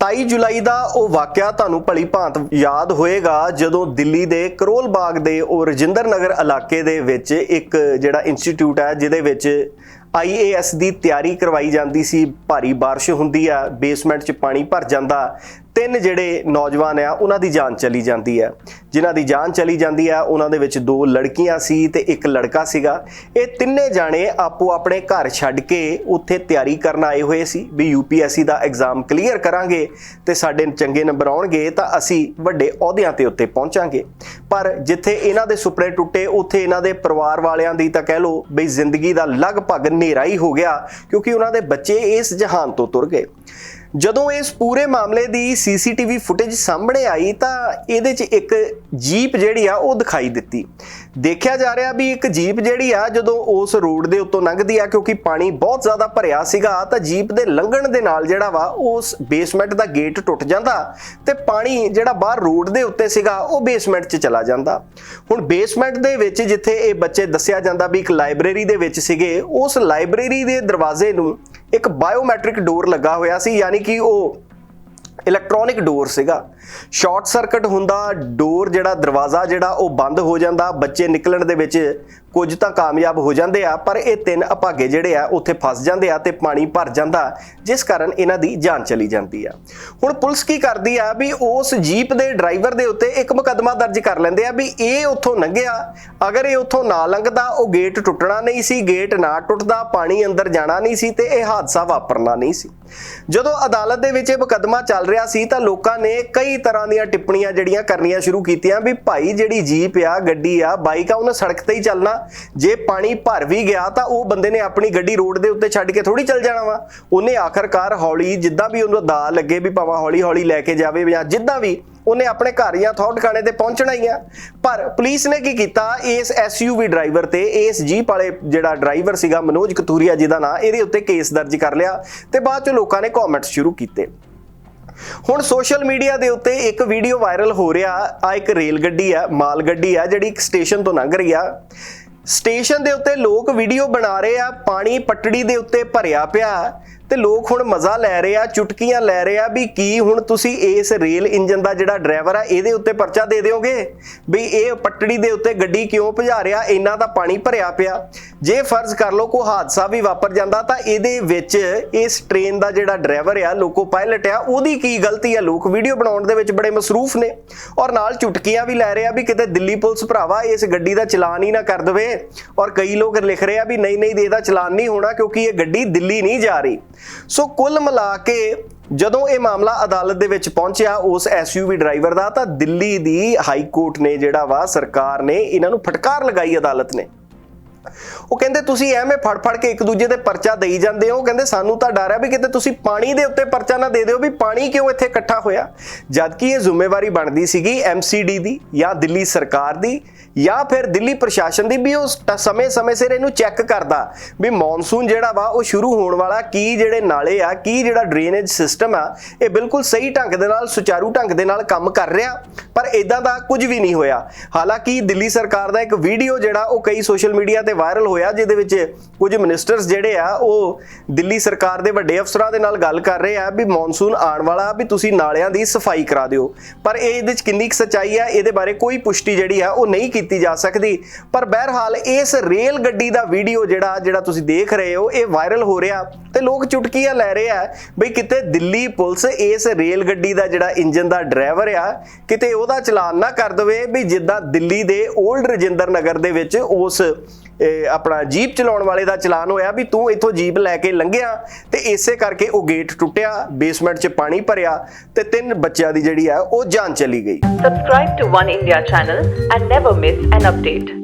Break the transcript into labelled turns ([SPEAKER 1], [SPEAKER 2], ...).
[SPEAKER 1] 27 ਜੁਲਾਈ ਦਾ ਉਹ ਵਾਕਿਆ ਤੁਹਾਨੂੰ ਭਲੀ ਭਾਂਤ ਯਾਦ ਹੋਏਗਾ ਜਦੋਂ ਦਿੱਲੀ ਦੇ ਕਰੋਲ ਬਾਗ ਦੇ ਉਹ ਰਜਿੰਦਰ ਨਗਰ ਇਲਾਕੇ ਦੇ ਵਿੱਚ ਇੱਕ ਜਿਹੜਾ ਇੰਸਟੀਚਿਊਟ ਹੈ ਜਿਹਦੇ ਵਿੱਚ ਆਈਏਐਸ ਦੀ ਤਿਆਰੀ ਕਰਵਾਈ ਜਾਂਦੀ ਸੀ ਭਾਰੀ بارش ਹੁੰਦੀ ਆ ਬੇਸਮੈਂਟ 'ਚ ਪਾਣੀ ਭਰ ਜਾਂਦਾ ਤਿੰਨ ਜਿਹੜੇ ਨੌਜਵਾਨ ਆ, ਉਹਨਾਂ ਦੀ ਜਾਨ ਚਲੀ ਜਾਂਦੀ ਹੈ। ਜਿਨ੍ਹਾਂ ਦੀ ਜਾਨ ਚਲੀ ਜਾਂਦੀ ਹੈ, ਉਹਨਾਂ ਦੇ ਵਿੱਚ ਦੋ ਲੜਕੀਆਂ ਸੀ ਤੇ ਇੱਕ ਲੜਕਾ ਸੀਗਾ। ਇਹ ਤਿੰਨੇ ਜਾਣੇ ਆਪੋ ਆਪਣੇ ਘਰ ਛੱਡ ਕੇ ਉੱਥੇ ਤਿਆਰੀ ਕਰਨ ਆਏ ਹੋਏ ਸੀ ਵੀ ਯੂਪੀਐਸਸੀ ਦਾ ਐਗਜ਼ਾਮ ਕਲੀਅਰ ਕਰਾਂਗੇ ਤੇ ਸਾਡੇ ਚੰਗੇ ਨੰਬਰ ਆਉਣਗੇ ਤਾਂ ਅਸੀਂ ਵੱਡੇ ਅਹੁਦਿਆਂ ਤੇ ਉੱਤੇ ਪਹੁੰਚਾਂਗੇ। ਪਰ ਜਿੱਥੇ ਇਹਨਾਂ ਦੇ ਸੁਪਨੇ ਟੁੱਟੇ, ਉੱਥੇ ਇਹਨਾਂ ਦੇ ਪਰਿਵਾਰ ਵਾਲਿਆਂ ਦੀ ਤਾਂ ਕਹਿ ਲਓ ਬਈ ਜ਼ਿੰਦਗੀ ਦਾ ਲਗਭਗ ਹਨੇਰਾ ਹੀ ਹੋ ਗਿਆ, ਕਿਉਂਕਿ ਉਹਨਾਂ ਦੇ ਬੱਚੇ ਇਸ ਜਹਾਨ ਤੋਂ ਤੁਰ ਗਏ। ਜਦੋਂ ਇਸ ਪੂਰੇ ਮਾਮਲੇ ਦੀ ਸੀਸੀਟੀਵੀ ਫੁਟੇਜ ਸਾਹਮਣੇ ਆਈ ਤਾਂ ਇਹਦੇ 'ਚ ਇੱਕ ਜੀਪ ਜਿਹੜੀ ਆ ਉਹ ਦਿਖਾਈ ਦਿੱਤੀ। ਦੇਖਿਆ ਜਾ ਰਿਹਾ ਵੀ ਇੱਕ ਜੀਪ ਜਿਹੜੀ ਆ ਜਦੋਂ ਉਸ ਰੋਡ ਦੇ ਉੱਤੋਂ ਲੰਘਦੀ ਆ ਕਿਉਂਕਿ ਪਾਣੀ ਬਹੁਤ ਜ਼ਿਆਦਾ ਭਰਿਆ ਸੀਗਾ ਤਾਂ ਜੀਪ ਦੇ ਲੰਘਣ ਦੇ ਨਾਲ ਜਿਹੜਾ ਵਾ ਉਸ ਬੇਸਮੈਂਟ ਦਾ ਗੇਟ ਟੁੱਟ ਜਾਂਦਾ ਤੇ ਪਾਣੀ ਜਿਹੜਾ ਬਾਹਰ ਰੋਡ ਦੇ ਉੱਤੇ ਸੀਗਾ ਉਹ ਬੇਸਮੈਂਟ 'ਚ ਚਲਾ ਜਾਂਦਾ। ਹੁਣ ਬੇਸਮੈਂਟ ਦੇ ਵਿੱਚ ਜਿੱਥੇ ਇਹ ਬੱਚੇ ਦੱਸਿਆ ਜਾਂਦਾ ਵੀ ਇੱਕ ਲਾਇਬ੍ਰੇਰੀ ਦੇ ਵਿੱਚ ਸੀਗੇ, ਉਸ ਲਾਇਬ੍ਰੇਰੀ ਦੇ ਦਰਵਾਜ਼ੇ ਨੂੰ ਇੱਕ ਬਾਇਓਮੈਟ੍ਰਿਕ ਡੋਰ ਲੱਗਾ ਹੋਇਆ ਸੀ ਯਾਨੀ ਕਿ ਉਹ ਇਲੈਕਟ੍ਰੋਨਿਕ ਡੋਰ ਸੀਗਾ। ਸ਼ਾਰਟ ਸਰਕਟ ਹੁੰਦਾ, ਡੋਰ ਜਿਹੜਾ ਦਰਵਾਜ਼ਾ ਜਿਹੜਾ ਉਹ ਬੰਦ ਹੋ ਜਾਂਦਾ, ਬੱਚੇ ਨਿਕਲਣ ਦੇ ਵਿੱਚ ਕੁਝ ਤਾਂ ਕਾਮਯਾਬ ਹੋ ਜਾਂਦੇ ਆ, ਪਰ ਇਹ ਤਿੰਨ ਅਭਾਗੇ ਜਿਹੜੇ ਆ, ਉੱਥੇ ਫਸ ਜਾਂਦੇ ਆ ਤੇ ਪਾਣੀ ਭਰ ਜਾਂਦਾ, ਜਿਸ ਕਾਰਨ ਇਹਨਾਂ ਦੀ ਜਾਨ ਚਲੀ ਜਾਂਦੀ ਆ। ਹੁਣ ਪੁਲਿਸ ਕੀ ਕਰਦੀ ਆ ਵੀ ਉਸ ਜੀਪ ਦੇ ਡਰਾਈਵਰ ਦੇ ਉੱਤੇ ਇੱਕ ਮੁਕੱਦਮਾ ਦਰਜ ਕਰ ਲੈਂਦੇ ਆ ਵੀ ਇਹ ਉੱਥੋਂ ਲੰਘਿਆ। ਅਗਰ ਇਹ ਉੱਥੋਂ ਨਾ ਲੰਘਦਾ, ਉਹ ਗੇਟ ਟੁੱਟਣਾ ਨਹੀਂ ਸੀ, ਗੇਟ ਨਾ ਟੁੱਟਦਾ, ਪਾਣੀ ਅੰਦਰ ਜਾਣਾ ਨਹੀਂ ਸੀ ਤੇ ਇਹ ਹਾਦਸਾ ਵਾਪਰਨਾ ਨਹੀਂ ਸੀ। ਜਦੋਂ ਅਦਾਲਤ ਦੇ ਵਿੱਚ ਇਹ ਮੁਕੱਦਮਾ ਚੱਲ ਰਿਹਾ ਸੀ ਤਾਂ ਲੋਕਾਂ ਨੇ ਕਈ ਤਰ੍ਹਾਂ ਦੀਆਂ ਟਿੱਪਣੀਆਂ ਜਿਹੜੀਆਂ ਕਰਨੀਆਂ ਸ਼ੁਰੂ ਕੀਤੀਆਂ ਵੀ ਭਾਈ ਜਿਹੜੀ ਜੀਪ ਆ, ਗੱਡੀ ਆ, ਬਾਈਕ ਆ, ਉਹਨੇ ਸੜਕ ਤੇ ਹੀ ਚੱਲਣਾ। ਜੇ ਪਾਣੀ ਭਰ ਵੀ ਗਿਆ ਤਾਂ ਉਹ ਬੰਦੇ ਨੇ ਆਪਣੀ ਗੱਡੀ ਰੋਡ ਦੇ ਉੱਤੇ ਛੱਡ ਕੇ ਥੋੜੀ ਚੱਲ ਜਾਣਾ ਵਾ। ਉਹਨੇ ਆਖਰਕਾਰ ਹੌਲੀ, ਜਿੱਦਾਂ ਵੀ ਉਹਨੂੰ ਦਾ ਲੱਗੇ ਵੀ ਭਾਵੇਂ ਹੌਲੀ ਹੌਲੀ ਲੈ ਕੇ ਜਾਵੇ ਜਾਂ ਜਿੱਦਾਂ ਵੀ, ਉਹਨੇ ਆਪਣੇ ਘਰ ਜਾਂ ਥੌ ਟਿਕਾਣੇ ਤੇ ਪਹੁੰਚਣਾ ਹੀ ਆ। ਪਰ ਪੁਲਿਸ ਨੇ ਕੀ ਕੀਤਾ? ਇਸ ਐਸਯੂਵੀ ਡਰਾਈਵਰ ਤੇ ਇਸ ਜੀਪ ਵਾਲੇ ਜਿਹੜਾ ਡਰਾਈਵਰ ਸੀਗਾ, ਮਨੋਜ ਕਤੂਰੀਆ ਜਿਹਦਾ ਨਾਂ, ਇਹਦੇ ਉੱਤੇ ਕੇਸ ਦਰਜ ਕਰ ਲਿਆ ਤੇ ਬਾਅਦ ਚ ਲੋਕਾਂ ਨੇ ਕਮੈਂਟਸ ਸ਼ੁਰੂ ਕੀਤੇ। ਹੁਣ ਸੋਸ਼ਲ ਮੀਡੀਆ ਦੇ ਉੱਤੇ ਇੱਕ ਵੀਡੀਓ ਵਾਇਰਲ ਹੋ ਰਿਹਾ, ਆ ਇੱਕ ਰੇਲ ਗੱਡੀ ਆ, ਮਾਲ ਗੱਡੀ ਆ, ਜਿਹੜੀ ਇੱਕ ਸਟੇਸ਼ਨ ਤੋਂ ਲੰਘ ਰਹੀ ਆ। ਸਟੇਸ਼ਨ ਦੇ ਉੱਤੇ ਲੋਕ ਵੀਡੀਓ ਬਣਾ ਰਹੇ ਆ, ਪਾਣੀ ਪਟੜੀ ਦੇ ਉੱਤੇ ਭਰਿਆ ਪਿਆ। ਤੇ ਲੋਕ ਹੁਣ ਮਜ਼ਾ ਲੈ ਰਹੇ ਆ, ਚੁਟਕੀਆਂ ਲੈ ਰਹੇ ਆ ਵੀ ਕੀ ਹੁਣ ਤੁਸੀਂ ਇਸ ਰੇਲ ਇੰਜਨ ਦਾ ਜਿਹੜਾ ਡਰਾਈਵਰ ਆ, ਇਹਦੇ ਉੱਤੇ ਪਰਚਾ ਦੇ ਦਿਓਗੇ? ਵੀ ਇਹ ਪਟੜੀ ਦੇ ਉੱਤੇ ਗੱਡੀ ਕਿਉਂ ਭਜਾ ਰਿਹਾ? ਇੰਨਾ ਤਾਂ ਪਾਣੀ ਭਰਿਆ ਪਿਆ। ਜੇ ਫਰਜ਼ ਕਰ ਲਓ ਕੋਈ ਹਾਦਸਾ ਵੀ ਵਾਪਰ ਜਾਂਦਾ, ਤਾਂ ਇਹਦੇ ਵਿੱਚ ਇਸ ਟ੍ਰੇਨ ਦਾ ਜਿਹੜਾ ਡਰਾਈਵਰ ਆ, ਲੋਕੋ ਪਾਇਲਟ ਆ, ਉਹਦੀ ਕੀ ਗਲਤੀ ਆ? ਲੋਕ ਵੀਡੀਓ ਬਣਾਉਣ ਦੇ ਵਿੱਚ ਬੜੇ ਮਸਰੂਫ ਨੇ। ਔਰ ਨਾਲ ਚੁਟਕੀਆਂ ਵੀ ਲੈ ਰਹੇ ਆ ਵੀ ਕਿਤੇ ਦਿੱਲੀ ਪੁਲਿਸ ਭਰਾਵਾ ਇਸ ਗੱਡੀ ਦਾ ਚਲਾਨ ਹੀ ਨਾ ਕਰ ਦੇਵੇ। ਔਰ ਕਈ ਲੋਕ ਲਿਖ ਰਹੇ ਆ ਵੀ ਨਹੀਂ ਨਹੀਂ, ਇਹਦਾ ਚਲਾਨ ਨਹੀਂ ਹੋਣਾ ਕਿਉਂਕਿ ਇਹ ਗੱਡੀ ਦਿੱਲੀ ਨਹੀਂ ਜਾ ਰਹੀ। ਸੋ ਕੁੱਲ ਮਿਲਾ ਕੇ ਜਦੋਂ ਇਹ ਮਾਮਲਾ ਅਦਾਲਤ ਦੇ ਵਿੱਚ ਪਹੁੰਚਿਆ ਉਸ ਐਸਯੂਵੀ ਡਰਾਈਵਰ ਦਾ, ਤਾਂ ਦਿੱਲੀ ਦੀ ਹਾਈ ਕੋਰਟ ਨੇ ਜਿਹੜਾ ਵਾ, ਸਰਕਾਰ ਨੇ ਇਹਨਾਂ ਨੂੰ ਫਟਕਾਰ ਲਗਾਈ ਅਦਾਲਤ ਨੇ। ਉਹ ਕਹਿੰਦੇ ਤੁਸੀਂ ਐਵੇਂ ਫੜ ਫੜ ਕੇ ਇੱਕ ਦੂਜੇ ਤੇ ਪਰਚਾ ਦੇਈ ਜਾਂਦੇ ਹੋ। ਕਹਿੰਦੇ ਸਾਨੂੰ ਤਾਂ ਡਰ ਹੈ ਵੀ ਕਿਤੇ ਤੁਸੀਂ ਪਾਣੀ ਦੇ ਉੱਤੇ ਪਰਚਾ ਨਾ ਦੇ ਦਿਓ ਵੀ ਪਾਣੀ ਕਿਉਂ ਇੱਥੇ ਇਕੱਠਾ ਹੋਇਆ। ਜਦ ਕਿ ਇਹ ਜ਼ਿੰਮੇਵਾਰੀ ਬਣਦੀ ਸੀਗੀ ਐਮਸੀਡੀ ਦੀ ਜਾਂ ਦਿੱਲੀ ਸਰਕਾਰ ਦੀ ਜਾਂ ਫਿਰ ਦਿੱਲੀ ਪ੍ਰਸ਼ਾਸਨ ਦੀ ਵੀ ਉਹ ਸਮੇਂ-ਸਮੇਂ ਸਿਰ ਇਹਨੂੰ ਚੈੱਕ ਕਰਦਾ ਵੀ ਮੌਨਸੂਨ ਜਿਹੜਾ ਵਾ ਉਹ ਸ਼ੁਰੂ ਹੋਣ ਵਾਲਾ ਕੀ ਜਿਹੜੇ ਨਾਲੇ ਆ, ਕੀ ਜਿਹੜਾ ਡਰੇਨੇਜ ਸਿਸਟਮ ਆ, ਇਹ ਬਿਲਕੁਲ ਸਹੀ ਢੰਗ ਦੇ ਨਾਲ, ਸੁਚਾਰੂ ਢੰਗ ਦੇ ਨਾਲ ਕੰਮ ਕਰ ਰਿਹਾ। ਪਰ ਇਦਾਂ ਦਾ ਕੁਝ ਵੀ ਨਹੀਂ ਹੋਇਆ। ਹਾਲਾਂਕਿ ਦਿੱਲੀ ਸਰਕਾਰ ਦਾ ਇੱਕ ਵੀਡੀਓ ਜਿਹੜਾ ਉਹ ਕਈ ਸੋਸ਼ਲ ਮੀਡੀਆ ਤੇ ਵਾਇਰਲ ਹੋਇਆ, ਜਿਹਦੇ ਵਿੱਚ ਕੁਝ ਮਿਨਿਸਟਰਸ ਜਿਹੜੇ ਆ, ਉਹ ਦਿੱਲੀ ਸਰਕਾਰ ਦੇ ਵੱਡੇ ਅਫਸਰਾਂ ਦੇ ਨਾਲ ਗੱਲ ਕਰ ਰਹੇ ਆ ਵੀ ਮੌਨਸੂਨ ਆਉਣ ਵਾਲਾ, ਵੀ ਤੁਸੀਂ ਨਾਲਿਆਂ ਦੀ ਸਫ਼ਾਈ ਕਰਾ ਦਿਓ। ਪਰ ਇਹ ਇਹਦੇ ਵਿੱਚ ਕਿੰਨੀ ਕੁ ਸੱਚਾਈ ਆ, ਇਹਦੇ ਬਾਰੇ ਕੋਈ ਪੁਸ਼ਟੀ ਜਿਹੜੀ ਆ, ਉਹ ਨਹੀਂ ਕੀਤੀ ਜਾ ਸਕਦੀ। ਪਰ ਬਹਿਰਹਾਲ ਇਸ ਰੇਲ ਗੱਡੀ ਦਾ ਵੀਡੀਓ ਜਿਹੜਾ ਜਿਹੜਾ ਤੁਸੀਂ ਦੇਖ ਰਹੇ ਹੋ, ਇਹ ਵਾਇਰਲ ਹੋ ਰਿਹਾ ਤੇ ਲੋਕ ਚੁਟਕੀਆਂ ਲੈ ਰਹੇ ਆ, ਬਈ ਕਿਤੇ ਦਿੱਲੀ ਪੁਲਿਸ ਇਸ ਰੇਲ ਗੱਡੀ ਦਾ ਜਿਹੜਾ ਇੰਜਨ ਦਾ ਡਰਾਈਵਰ ਆ, ਕਿਤੇ ਉਹਦਾ ਚਲਾਨ ਨਾ ਕਰ ਦਵੇ ਵੀ ਜਿੱਦਾਂ ਦਿੱਲੀ ਦੇ 올ਡ ਰਜਿੰਦਰ ਨਗਰ ਦੇ ਵਿੱਚ ਉਸ ਆਪਣਾ ਜੀਪ ਚਲਾਉਣ ਵਾਲੇ ਦਾ ਚਲਾਨ ਹੋਇਆ ਵੀ ਤੂੰ ਇੱਥੋਂ ਜੀਪ ਲੈ ਕੇ ਲੰਘਿਆ ਤੇ ਇਸੇ ਕਰਕੇ ਉਹ ਗੇਟ ਟੁੱਟਿਆ ਬੇਸਮੈਂਟ 'ਚ ਪਾਣੀ ਭਰਿਆ ਤੇ ਤਿੰਨ ਬੱਚਿਆਂ ਦੀ ਜਿਹੜੀ ਆ ਉਹ ਜਾਨ ਚਲੀ ਗਈ
[SPEAKER 2] Subscribe to One India channel and never miss an update.